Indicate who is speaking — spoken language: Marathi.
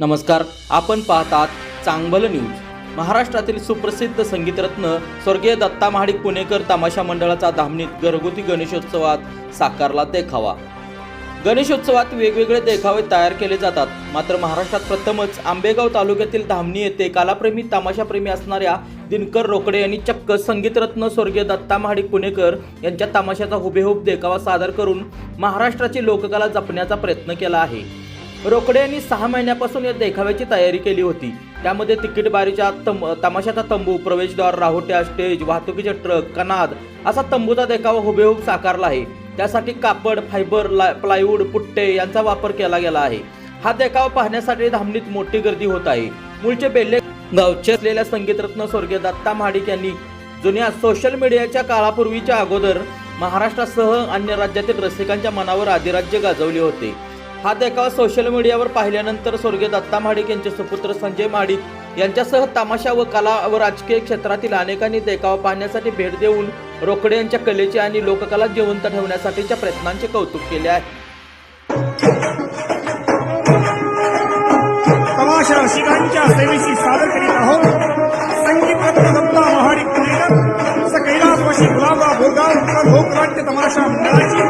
Speaker 1: नमस्कार आपण पाहतात चांगलं न्यूज. महाराष्ट्रातील सुप्रसिद्ध संगीतरत्न स्वर्गीय दत्ता महाडिक पुणेकर तमाशा मंडळाचा धामणीत घरगुती गणेशोत्सवात साकारला देखावा. गणेशोत्सवात वेगवेगळे देखावे तयार केले जातात. मात्र महाराष्ट्रात प्रथमच आंबेगाव तालुक्यातील धामणी येथे कलाप्रेमी तमाशाप्रेमी असणाऱ्या दिनकर रोकडे यांनी चक्क संगीतरत्न स्वर्गीय दत्ता महाडिक पुणेकर यांच्या तमाशाचा हुबेहूब देखावा सादर करून महाराष्ट्राची लोककला जपण्याचा प्रयत्न केला आहे. रोकडे यांनी सहा महिन्यापासून या देखाव्याची तयारी केली होती. त्यामध्ये तिकीट बारीच्या तंब तमाशाचा तंबू प्रवेशद्वार राहोट्या स्टेज वाहतुकीचे ट्रक कनाद असा तंबूचा देखावा हुबेहूब साकारला आहे. त्यासाठी कापड फायबर ला प्लायवूड पुट्टे यांचा वापर केला गेला आहे. हा देखावा पाहण्यासाठी धामणीत मोठी गर्दी होत आहे. मूळचे बेल्ले गावचे असलेल्या संगीतरत्न स्वर्गीय दत्ता महाडिक यांनी जुन्या सोशल मीडियाच्या काळापूर्वीच्या अगोदर महाराष्ट्रासह अन्य राज्यातील रसिकांच्या मनावर अधिराज्य गाजवले होते. हा देखावा सोशल मीडियावर पाहिल्यानंतर स्वर्गीय दत्ता महाडिक यांचे सुपुत्र संजय महाडिक यांच्यासह तमाशा व कला व राजकीय क्षेत्रातील अनेकांनी देखावा पाहण्यासाठी भेट देऊन रोकडे यांच्या कलेची आणि लोककला जिवंत ठेवण्यासाठीच्या प्रयत्नांचे कौतुक केले आहे.
Speaker 2: तमाशा रसिकांच्या सेवेशी सादर करीत आहोत. संगीत दत्ता महाडिक तमाशा मंडळाची